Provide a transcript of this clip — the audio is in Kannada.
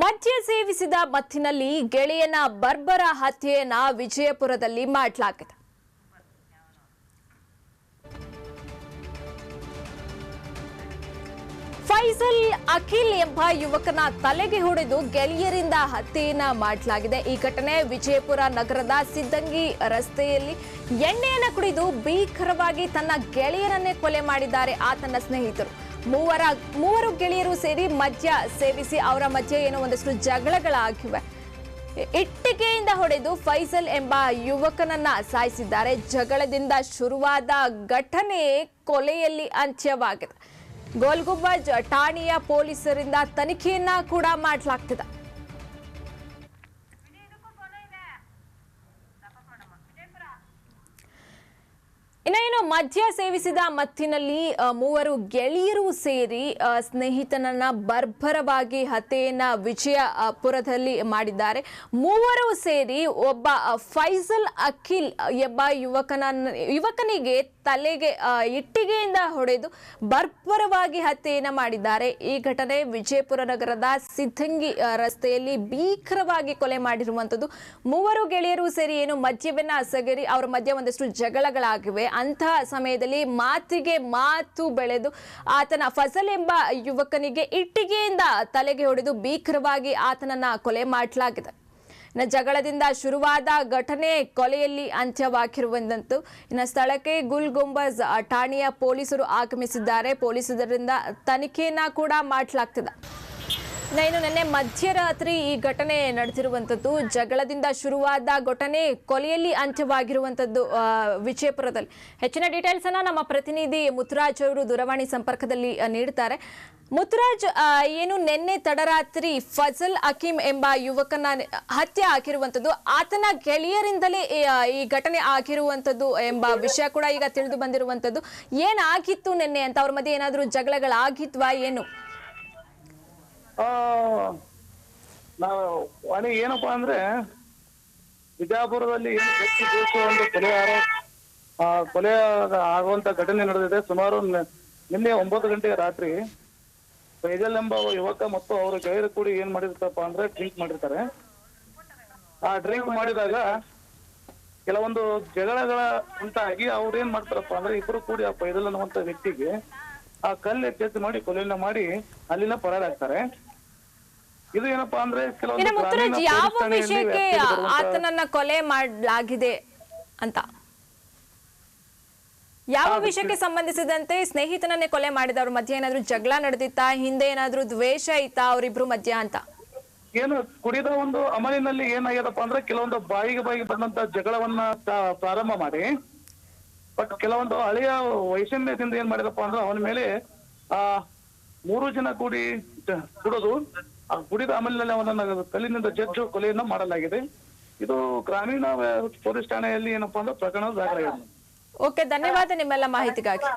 ಮದ್ಯ ಸೇವಿಸಿದ ಮತ್ತಿನಲ್ಲಿ ಗೆಳೆಯನ ಬರ್ಬರ ಹತ್ಯೆಯನ್ನ ವಿಜಯಪುರದಲ್ಲಿ ಮಾಡಲಾಗಿದೆ. ಫೈಸಲ್ ಅಖಿಲ್ ಎಂಬ ಯುವಕನ ತಲೆಗೆ ಹೊಡೆದು ಗೆಳೆಯರಿಂದ ಹತ್ಯೆಯನ್ನ ಮಾಡಲಾಗಿದೆ. ಈ ಘಟನೆ ವಿಜಯಪುರ ನಗರದ ಸಿದ್ದಂಗಿ ರಸ್ತೆಯಲ್ಲಿ ಎಣ್ಣೆಯನ್ನ ಕುಡಿದು ಭೀಕರವಾಗಿ ತನ್ನ ಗೆಳೆಯರನ್ನೇ ಕೊಲೆ ಮಾಡಿದ್ದಾರೆ. ಆತನ ಸ್ನೇಹಿತರು ಮೂವರ ಮೂವರು ಗೆಳೆಯರು ಸೇರಿ ಮದ್ಯ ಸೇವಿಸಿ ಅವರ ಮಧ್ಯೆ ಏನೋ ಒಂದಷ್ಟು ಜಗಳಗಳಾಗಿವೆ. ಇಟ್ಟಿಗೆಯಿಂದ ಹೊಡೆದು ಫೈಸಲ್ ಎಂಬ ಯುವಕನನ್ನ ಸಾಯಿಸಿದ್ದಾರೆ. ಜಗಳದಿಂದ ಶುರುವಾದ ಘಟನೆ ಕೊಲೆಯಲ್ಲಿ ಅಂತ್ಯವಾಗಿದೆ. ಗೋಲ್ಗುಂಬಜ್ ಠಾಣೆಯ ಪೊಲೀಸರಿಂದ ತನಿಖೆಯನ್ನ ಕೂಡ ಮಾಡಲಾಗ್ತಿದೆ. ಮದ್ಯ ಸೇವಿಸಿದ ಮತ್ತಿನಲ್ಲಿ ಮೂವರು ಗೆಳೆಯರು ಸೇರಿ ಸ್ನೇಹಿತನನ್ನ ಬರ್ಬರವಾಗಿ ಹತ್ಯೆಯನ್ನ ವಿಜಯಪುರದಲ್ಲಿ ಮಾಡಿದ್ದಾರೆ. ಮೂವರು ಸೇರಿ ಒಬ್ಬ ಫೈಸಲ್ ಅಖಿಲ್ ಎಂಬ ಯುವಕನ ಯುವಕನಿಗೆ ತಲೆಗೆ ಇಟ್ಟಿಗೆಯಿಂದ ಹೊಡೆದು ಬರ್ಬರವಾಗಿ ಹತ್ಯೆಯನ್ನ ಮಾಡಿದ್ದಾರೆ. ಈ ಘಟನೆ ವಿಜಯಪುರ ನಗರದ ಸಿದ್ದಂಗಿ ರಸ್ತೆಯಲ್ಲಿ ಭೀಕರವಾಗಿ ಕೊಲೆ ಮಾಡಿರುವಂತದ್ದು ಮೂವರು ಗೆಳೆಯರು ಸೇರಿ ಏನು ಮದ್ಯವನ್ನ ಸಗರಿ, ಅವರ ಮಧ್ಯೆ ಒಂದಷ್ಟು ಜಗಳಗಳಾಗಿವೆ. ಅಂತಹ ಸಮಯದಲ್ಲಿ ಮಾತಿಗೆ ಮಾತು ಬೆಳೆದು ಆತನ ಫಸಲ್ ಎಂಬ ಯುವಕನಿಗೆ ಇಟ್ಟಿಗೆಯಿಂದ ತಲೆಗೆ ಹೊಡೆದು ಭೀಕರವಾಗಿ ಆತನನ್ನ ಕೊಲೆ ಮಾಡಲಾಗಿದೆ. ಇನ್ನು ಜಗಳದಿಂದ ಶುರುವಾದ ಘಟನೆ ಕೊಲೆಯಲ್ಲಿ ಅಂತ್ಯವಾಗಿರುವಂತೂ ಇನ್ನು ಸ್ಥಳಕ್ಕೆ ಗುಲ್ ಠಾಣೆಯ ಪೊಲೀಸರು ಆಗಮಿಸಿದ್ದಾರೆ. ಪೊಲೀಸರಿಂದ ತನಿಖೆಯನ್ನ ಕೂಡ ಮಾಡಲಾಗ್ತಿದೆ. ಇನ್ನು ನಿನ್ನೆ ಮಧ್ಯರಾತ್ರಿ ಈ ಘಟನೆ ನಡೆದಿರುವಂಥದ್ದು. ಜಗಳದಿಂದ ಶುರುವಾದ ಘಟನೆ ಕೊಲೆಯಲ್ಲಿ ಅಂತ್ಯವಾಗಿರುವಂಥದ್ದು ವಿಜಯಪುರದಲ್ಲಿ. ಹೆಚ್ಚಿನ ಡೀಟೇಲ್ಸ್ ಅನ್ನ ನಮ್ಮ ಪ್ರತಿನಿಧಿ ಮುತ್ತುರಾಜ್ ಅವರು ದೂರವಾಣಿ ಸಂಪರ್ಕದಲ್ಲಿ ನೀಡ್ತಾರೆ. ಮುತ್ತುರಾಜ್ ಏನು ನಿನ್ನೆ ತಡರಾತ್ರಿ ಫಜಲ್ ಅಕೀಮ್ ಎಂಬ ಯುವಕನ ಹತ್ಯೆ ಆಗಿರುವಂಥದ್ದು. ಆತನ ಗೆಳೆಯರಿಂದಲೇ ಈ, ಘಟನೆ ಆಗಿರುವಂಥದ್ದು ಎಂಬ ವಿಷಯ ಕೂಡ ಈಗ ತಿಳಿದು ಬಂದಿರುವಂಥದ್ದು. ಏನಾಗಿತ್ತು ನಿನ್ನೆ ಅಂತ ಅವ್ರ ಮಧ್ಯೆ ಏನಾದರೂ ಜಗಳಗಳಾಗಿತ್ವಾ ಏನು? ನಾವು ವಾಣಿ ಏನಪ್ಪಾ ಅಂದ್ರೆ ಬಿಜಾಪುರದಲ್ಲಿ ಏನು ವ್ಯಕ್ತಿ ದೋಷ ಒಂದು ಕೊಲೆ ಆ, ಕೊಲೆ ಆಗುವಂತ ಘಟನೆ ನಡೆದಿದೆ. ಸುಮಾರು ನಿನ್ನೆ ಒಂಬತ್ತು ಗಂಟೆ ರಾತ್ರಿ ಫೈಜಲ್ ಎಂಬ ಯುವಕ ಮತ್ತು ಅವರು ಗೈರು ಕೂಡಿ ಏನ್ ಮಾಡಿರ್ತಪ್ಪ ಅಂದ್ರೆ ಡ್ರಿಂಕ್ ಮಾಡಿರ್ತಾರೆ. ಆ ಡ್ರಿಂಕ್ ಮಾಡಿದಾಗ ಕೆಲವೊಂದು ಜಗಳಗಳ ಉಂಟಾಗಿ ಅವ್ರು ಏನ್ ಮಾಡ್ತಾರಪ್ಪ ಅಂದ್ರೆ ಇಬ್ರು ಕೂಡಿ ಆ ಪೈದಲ್ ಅನ್ನುವಂತ ವ್ಯಕ್ತಿಗೆ ಆ ಕಲ್ಲು ಎತ್ತಿ ಮಾಡಿ ಕೊಲೆಯನ್ನ ಮಾಡಿ ಅಲ್ಲಿನ ಪರಾರಾಗ್ತಾರೆ. ಇದು ಏನಪ್ಪಾ ಅಂದ್ರೆ ಕೆಲವೊಂದು ಯಾವ ವಿಷಯಕ್ಕೆ ಆತನನ್ನ ಕೊಲೆ ಮಾಡಲಾಗಿದೆ ಅಂತ? ಯಾವ ವಿಷಯಕ್ಕೆ ಸಂಬಂಧಿಸಿದಂತೆ ಸ್ನೇಹಿತನನ್ನೇ ಕೊಲೆ ಮಾಡಿದವ್ರ? ಮಧ್ಯೆ ಏನಾದ್ರು ಜಗಳ ನಡೆದಿತ್ತಾ ಹಿಂದೆ ಏನಾದ್ರು ದ್ವೇಷ ಇತ್ತಾ ಅವರಿಬ್ರು ಮಧ್ಯ ಅಂತ? ಏನು ಕುಡಿದ ಒಂದು ಅಮಲಿನಲ್ಲಿ ಏನಾಗ್ಯದಪ್ಪ ಅಂದ್ರೆ ಕೆಲವೊಂದು ಬಾಯಿಗೆ ಬಾಯಿಗೆ ಬಂದಂತ ಜಗಳವನ್ನ ಪ್ರಾರಂಭ ಮಾಡಿ ಬಟ್ ಕೆಲವೊಂದು ಹಳೆಯ ವೈಷಮ್ಯದಿಂದ ಏನ್ ಮಾಡಿದಪ್ಪ ಅಂದ್ರೆ ಅವನ ಮೇಲೆ ಆ ಮೂರು ಜನ ಕೂಡಿ ಕುಡಿದು ಆ ಕುಡಿದ ಅಮಲಿನಲ್ಲಿ ಅವನನ್ನ ಕಲ್ಲಿನಿಂದ ಜಜ್ಜು ಕೊಲೆಯನ್ನು ಮಾಡಲಾಗಿದೆ. ಇದು ಗ್ರಾಮೀಣ ಪೊಲೀಸ್ ಠಾಣೆಯಲ್ಲಿ ಏನಪ್ಪಾ ಅಂದ್ರೆ ಪ್ರಕರಣ ದಾಖಲಾಗಿದೆ. ಓಕೆ, ಧನ್ಯವಾದ ನಿಮ್ಮೆಲ್ಲ ಮಾಹಿತಿಗಾಗಿ.